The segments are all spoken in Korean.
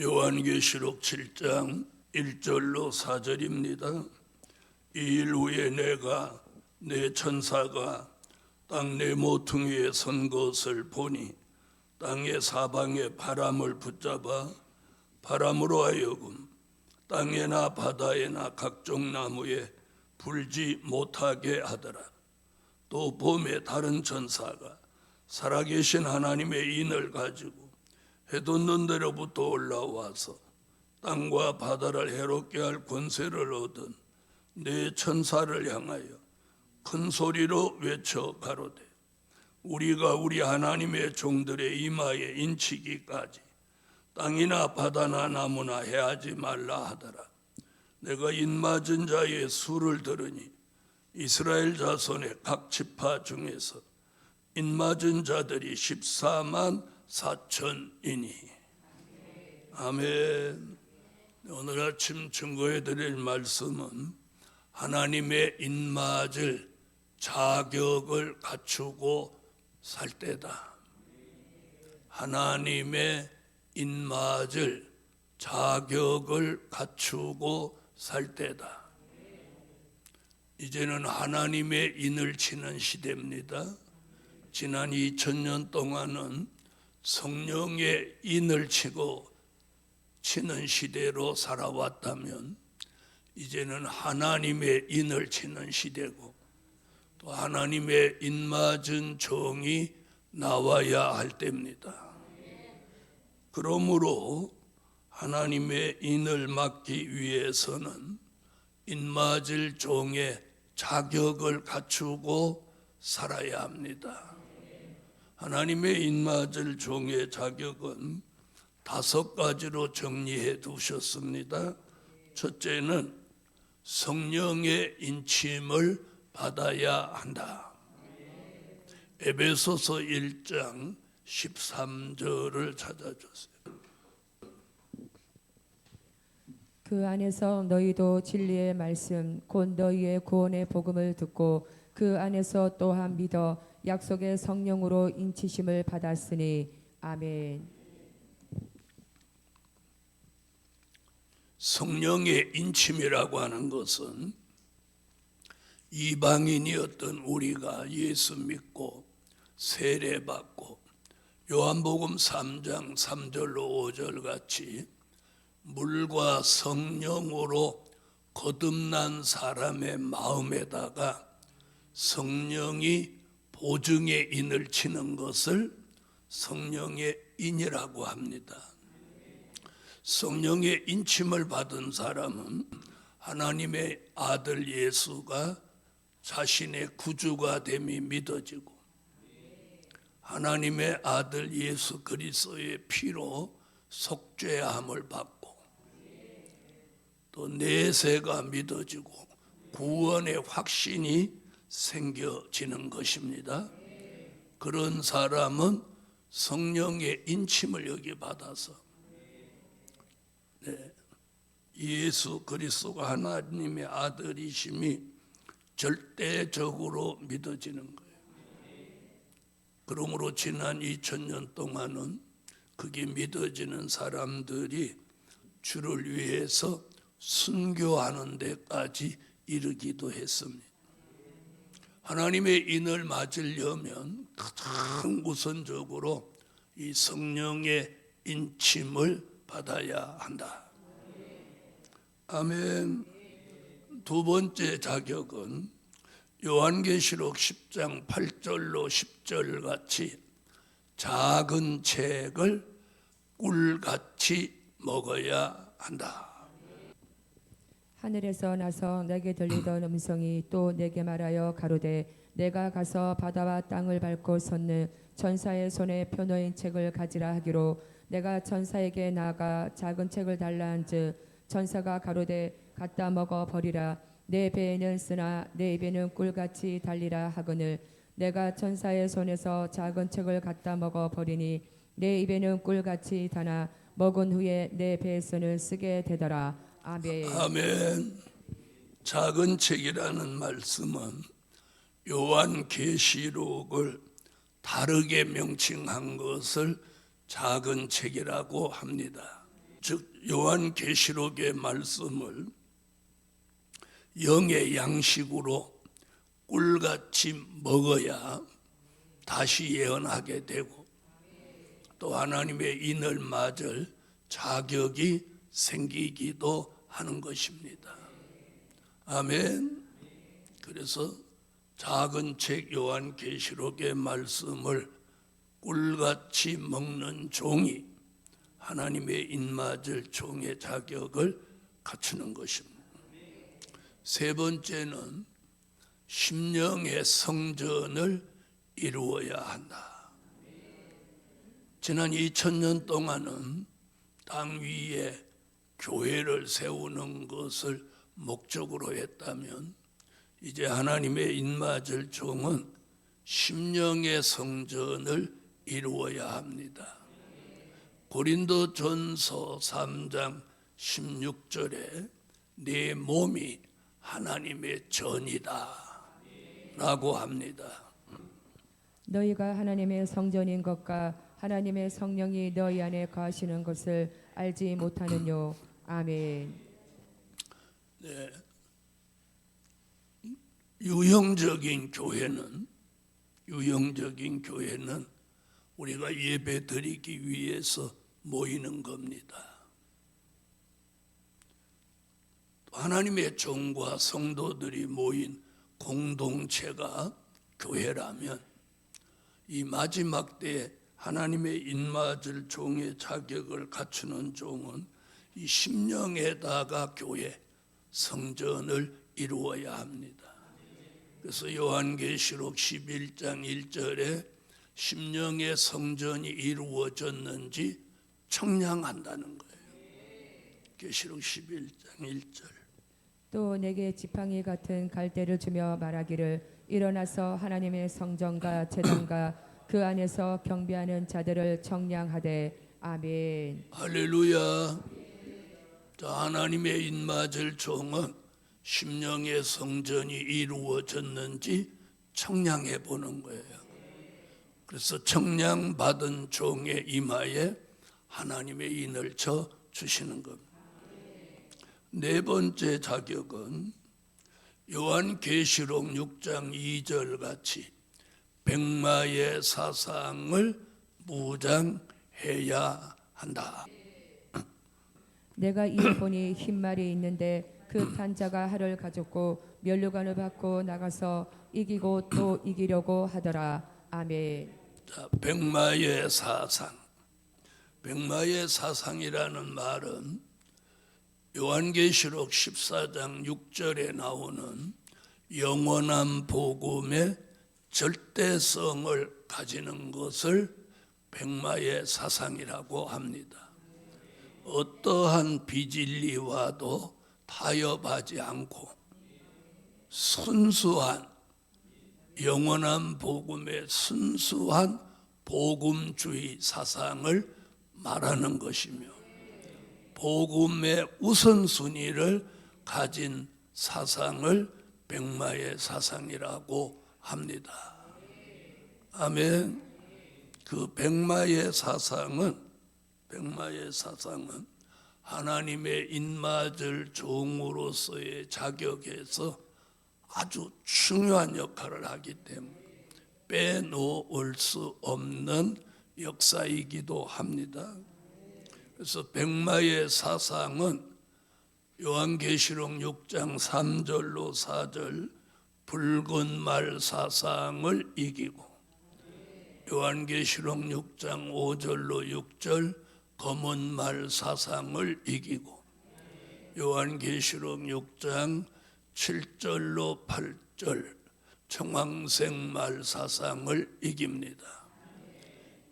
요한계시록 7장 1절로 4절입니다. 이 일 후에 내가 내 천사가 땅 내 모퉁이에 선 것을 보니 땅의 사방에 바람을 붙잡아 바람으로 하여금 땅에나 바다에나 각종 나무에 불지 못하게 하더라. 또 봄에 다른 천사가 살아계신 하나님의 인을 가지고 해돋는 데로부터 올라와서 땅과 바다를 해롭게 할 권세를 얻은 내 천사를 향하여 큰 소리로 외쳐 가로되 우리가 우리 하나님의 종들의 이마에 인치기까지 땅이나 바다나 나무나 해하지 말라 하더라. 내가 인맞은 자의 수를 들으니 이스라엘 자손의 각 지파 중에서 인맞은 자들이 14만 4천이니. 아멘. 오늘 아침 증거해 드릴 말씀은 하나님의 인맞을 자격을 갖추고 살 때다. 하나님의 인맞을 자격을 갖추고 살 때다. 이제는 하나님의 인을 치는 시대입니다. 지난 2000년 동안은 성령의 인을 치고 치는 시대로 살아왔다면 이제는 하나님의 인을 치는 시대고 또 하나님의 인맞은 종이 나와야 할 때입니다. 그러므로 하나님의 인을 맡기 위해서는 인맞을 종의 자격을 갖추고 살아야 합니다. 하나님의 인맞을 종의 자격은 다섯 가지로 정리해 두셨습니다. 첫째는 성령의 인침을 받아야 한다. 에베소서 1장 13절을 찾아주세요. 그 안에서 너희도 진리의 말씀 곧 너희의 구원의 복음을 듣고 그 안에서 또한 믿어 약속의 성령으로 인치심을 받았으니 아멘. 성령의 인침이라고 하는 것은 이방인이었던 우리가 예수 믿고 세례 받고 요한복음 3장 3절로 5절 같이 물과 성령으로 거듭난 사람의 마음에다가 성령이 보증의 인을 치는 것을 성령의 인이라고 합니다. 성령의 인침을 받은 사람은 하나님의 아들 예수가 자신의 구주가 됨이 믿어지고 하나님의 아들 예수 그리스도의 피로 속죄함을 받고 또 내세가 믿어지고 구원의 확신이 생겨지는 것입니다. 그런 사람은 성령의 인침을 여기 받아서 네, 예수 그리스도가 하나님의 아들이심이 절대적으로 믿어지는 거예요. 그러므로 지난 2000년 동안은 그게 믿어지는 사람들이 주를 위해서 순교하는 데까지 이르기도 했습니다. 하나님의 인을 맞으려면 가장 우선적으로 이 성령의 인침을 받아야 한다. 아멘. 두 번째 자격은 요한계시록 10장 8절로 10절 같이 작은 책을 꿀같이 먹어야 한다. 하늘에서 나서 내게 들리던 음성이 또 내게 말하여 가로되 내가 가서 바다와 땅을 밟고 섰는 전사의 손에 표너인 책을 가지라 하기로 내가 전사에게 나가 작은 책을 달라 한즉 전사가 가로되 갖다 먹어 버리라. 내 배에는 쓰나 내 입에는 꿀같이 달리라 하거늘. 내가 전사의 손에서 작은 책을 갖다 먹어 버리니 내 입에는 꿀같이 다나 먹은 후에 내 배에서는 쓰게 되더라 아멘. 아멘. 작은 책이라는 말씀은 요한 계시록을 다르게 명칭한 것을 작은 책이라고 합니다. 즉 요한 계시록의 말씀을 영의 양식으로 꿀같이 먹어야 다시 예언하게 되고 또 하나님의 인을 맞을 자격이 생기기도 하는 것입니다. 아멘. 그래서 작은 책 요한 계시록의 말씀을 꿀같이 먹는 종이 하나님의 인맞을 종의 자격을 갖추는 것입니다. 세 번째는 심령의 성전을 이루어야 한다. 지난 2000년 동안은 땅 위에 교회를 세우는 것을 목적으로 했다면 이제 하나님의 인맞을 종은 심령의 성전을 이루어야 합니다. 고린도 전서 3장 16절에 내 몸이 하나님의 전이다 라고 합니다. 너희가 하나님의 성전인 것과 하나님의 성령이 너희 안에 거하시는 것을 알지 못하느뇨. 아멘. 유형적인 교회는 유형적인 교회는 우리가 예배 드리기 위해서 모이는 겁니다. 하나님의 종과 성도들이 모인 공동체가 교회라면 이 마지막 때 하나님의 인맞을 종의 자격을 갖추는 종은 이 심령에다가 교회 성전을 이루어야 합니다. 그래서 요한계시록 11장 1절에 심령의 성전이 이루어졌는지 청량한다는 거예요. 계시록 11장 1절. 또 내게 지팡이 같은 갈대를 주며 말하기를 일어나서 하나님의 성전과 제단과 그 안에서 경배하는 자들을 청량하되 아멘. 할렐루야. 자, 하나님의 인맞을 종은 심령의 성전이 이루어졌는지 청량해 보는 거예요. 그래서 청량 받은 종의 이마에 하나님의 인을 쳐 주시는 겁니다. 네 번째 자격은 요한 계시록 6장 2절 같이 백마의 사상을 무장해야 한다. 내가 이에 보니 흰 말이 있는데 그 탄자가 활을 가졌고 면류관을 받고 나가서 이기고 또 이기려고 하더라. 아멘. 자, 백마의 사상. 백마의 사상이라는 말은 요한계시록 14장 6절에 나오는 영원한 복음의 절대성을 가지는 것을 백마의 사상이라고 합니다. 어떠한 비진리와도 타협하지 않고 순수한 영원한 복음의 순수한 복음주의 사상을 말하는 것이며 복음의 우선순위를 가진 사상을 백마의 사상이라고 합니다. 아멘. 그 백마의 사상은 백마의 사상은 하나님의 인맞을 종으로서의 자격에서 아주 중요한 역할을 하기 때문에 빼놓을 수 없는 역사이기도 합니다. 그래서 백마의 사상은 요한계시록 6장 3절로 4절 붉은 말 사상을 이기고 요한계시록 6장 5절로 6절 검은 말 사상을 이기고 요한계시록 6장 7절로 8절 청황색 말 사상을 이깁니다.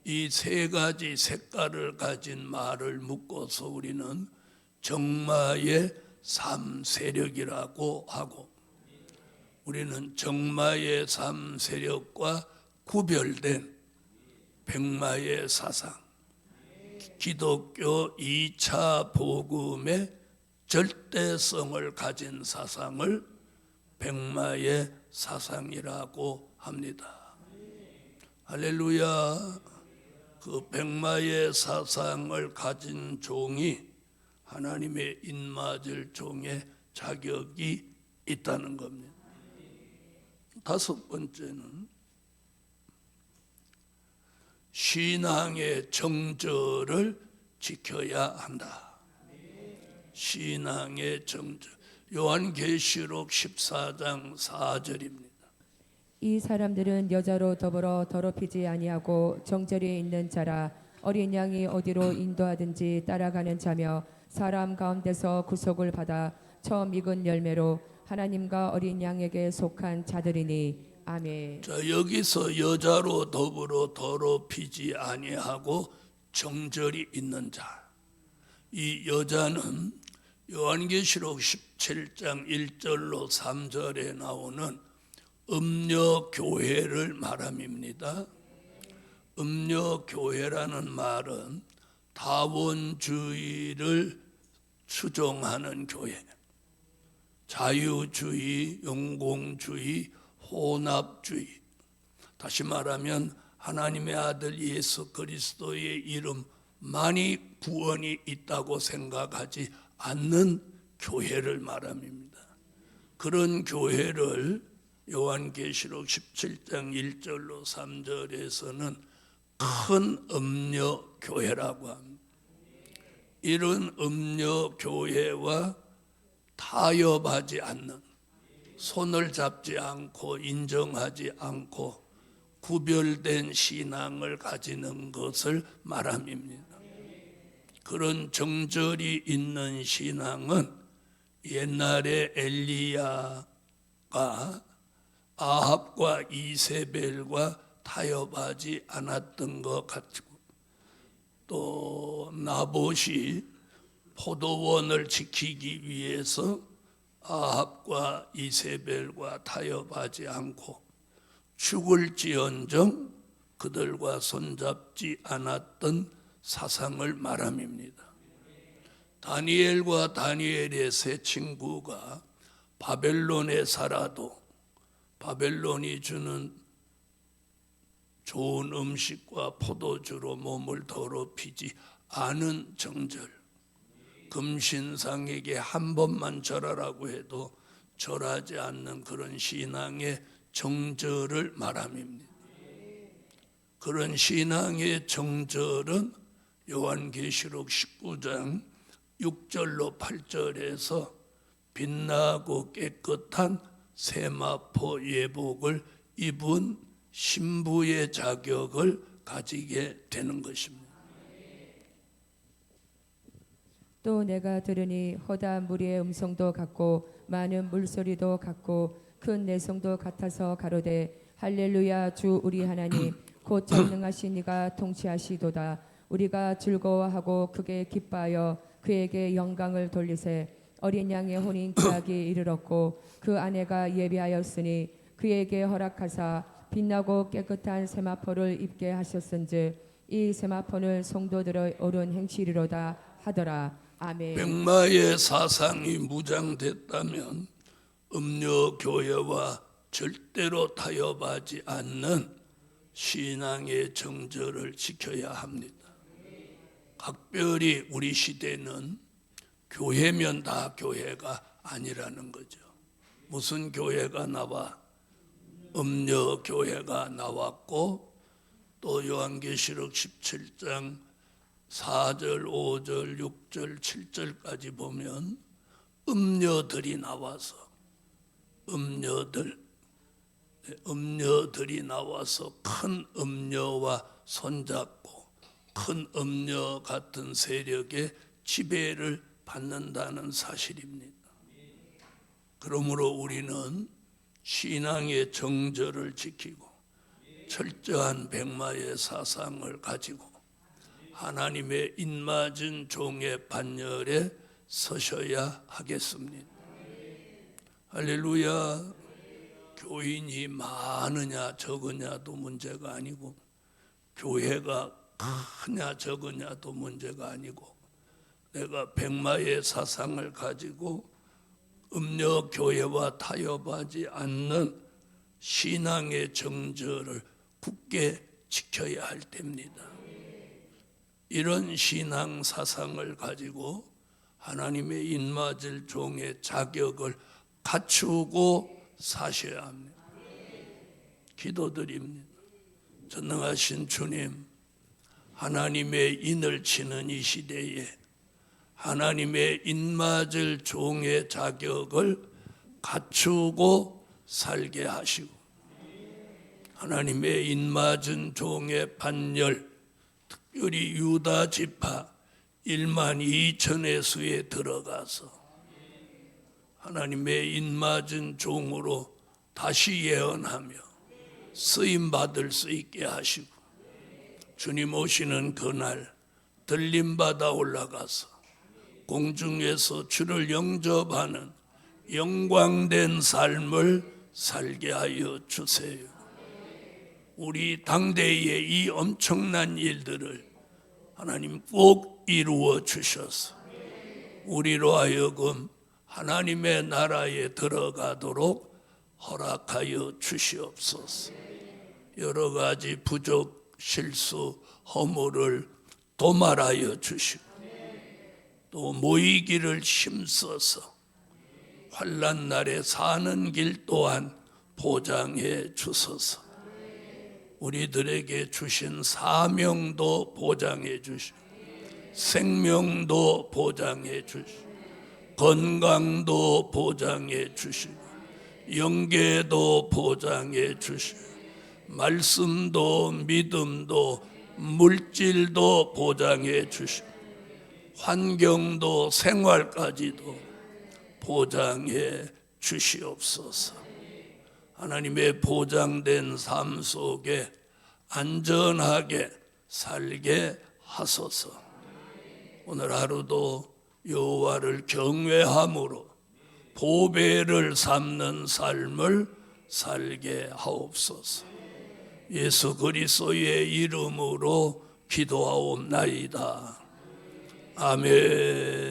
이 세 가지 색깔을 가진 말을 묶어서 우리는 정마의 삼 세력이라고 하고 우리는 정마의 삼 세력과 구별된 백마의 사상 기독교 2차 복음의 절대성을 가진 사상을 백마의 사상이라고 합니다. 할렐루야. 그 백마의 사상을 가진 종이 하나님의 인맞을 종의 자격이 있다는 겁니다. 다섯 번째는 신앙의 정절을 지켜야 한다. 신앙의 정절. 요한계시록 14장 4절입니다. 이 사람들은 여자로 더불어 더럽히지 아니하고 정절이 있는 자라 어린 양이 어디로 인도하든지 따라가는 자며 사람 가운데서 구속을 받아 처음 익은 열매로 하나님과 어린 양에게 속한 자들이니 아멘. 자, 여기서 여자로 더불어 더럽히지 아니하고 정절이 있는 자. 이 여자는 요한계시록 17장 1절로 3절에 나오는 음녀 교회를 말함입니다. 음녀 교회라는 말은 다원주의를 추종하는 교회. 자유주의, 용공주의, 혼합주의. 다시 말하면 하나님의 아들 예수 그리스도의 이름만이 구원이 있다고 생각하지 않는 교회를 말함입니다. 그런 교회를 요한계시록 17장 1절로 3절에서는 큰 음녀 교회라고 합니다. 이런 음녀 교회와 타협하지 않는 손을 잡지 않고 인정하지 않고 구별된 신앙을 가지는 것을 말함입니다. 그런 정절이 있는 신앙은 옛날에 엘리야가 아합과 이세벨과 타협하지 않았던 것 같고 또 나봇이 포도원을 지키기 위해서 아합과 이세벨과 타협하지 않고 죽을지언정 그들과 손잡지 않았던 사상을 말함입니다. 다니엘과 다니엘의 세 친구가 바벨론에 살아도 바벨론이 주는 좋은 음식과 포도주로 몸을 더럽히지 않은 정절. 금신상에게 한 번만 절하라고 해도 절하지 않는 그런 신앙의 정절을 말함입니다. 그런 신앙의 정절은 요한계시록 19장 6절로 8절에서 빛나고 깨끗한 세마포 예복을 입은 신부의 자격을 가지게 되는 것입니다. 또 내가 들으니 허다한 무리의 음성도 같고 많은 물소리도 같고 큰 내성도 같아서 가로되 할렐루야 주 우리 하나님 곧 전능하신 이가 통치하시도다. 우리가 즐거워하고 크게 기뻐하여 그에게 영광을 돌리세. 어린 양의 혼인 계약이 이르렀고 그 아내가 예비하였으니 그에게 허락하사 빛나고 깨끗한 세마포를 입게 하셨은즉 이 세마포는 성도들의 옳은 행실이로다 하더라 아멘. 백마의 사상이 무장됐다면 음료 교회와 절대로 타협하지 않는 신앙의 정절을 지켜야 합니다. 각별히 우리 시대는 교회면 다 교회가 아니라는 거죠. 무슨 교회가 나와? 음료 교회가 나왔고 또 요한계시록 17장 4절, 5절, 6절, 7절까지 보면 음녀들이 나와서 음녀들 네, 음녀들이 나와서 큰 음녀와 손잡고 큰 음녀 같은 세력의 지배를 받는다는 사실입니다. 그러므로 우리는 신앙의 정절을 지키고 철저한 백마의 사상을 가지고 하나님의 인맞은 종의 반열에 서셔야 하겠습니다. 할렐루야. 교인이 많으냐 적으냐도 문제가 아니고 교회가 크냐 적으냐도 문제가 아니고 내가 백마의 사상을 가지고 음녀 교회와 타협하지 않는 신앙의 정절을 굳게 지켜야 할 때입니다. 이런 신앙 사상을 가지고 하나님의 인맞을 종의 자격을 갖추고 사셔야 합니다. 기도드립니다. 전능하신 주님, 하나님의 인을 치는 이 시대에 하나님의 인맞을 종의 자격을 갖추고 살게 하시고 하나님의 인맞은 종의 반열 특별히 유다 지파 1만 2천의 수에 들어가서 하나님의 인맞은 종으로 다시 예언하며 쓰임 받을 수 있게 하시고 주님 오시는 그날 들림 받아 올라가서 공중에서 주를 영접하는 영광된 삶을 살게 하여 주세요. 우리 당대의 이 엄청난 일들을 하나님 꼭 이루어 주셔서 우리로 하여금 하나님의 나라에 들어가도록 허락하여 주시옵소서. 여러 가지 부족, 실수, 허물을 도말하여 주시고 또 모이기를 힘써서 환란 날에 사는 길 또한 보장해 주소서. 우리들에게 주신 사명도 보장해 주시고 생명도 보장해 주시고 건강도 보장해 주시고 영계도 보장해 주시고 말씀도 믿음도 물질도 보장해 주시고 환경도 생활까지도 보장해 주시옵소서. 하나님의 보장된 삶 속에 안전하게 살게 하소서. 오늘 하루도 여호와를 경외함으로 보배를 삼는 삶을 살게 하옵소서. 예수 그리스도의 이름으로 기도하옵나이다. 아멘.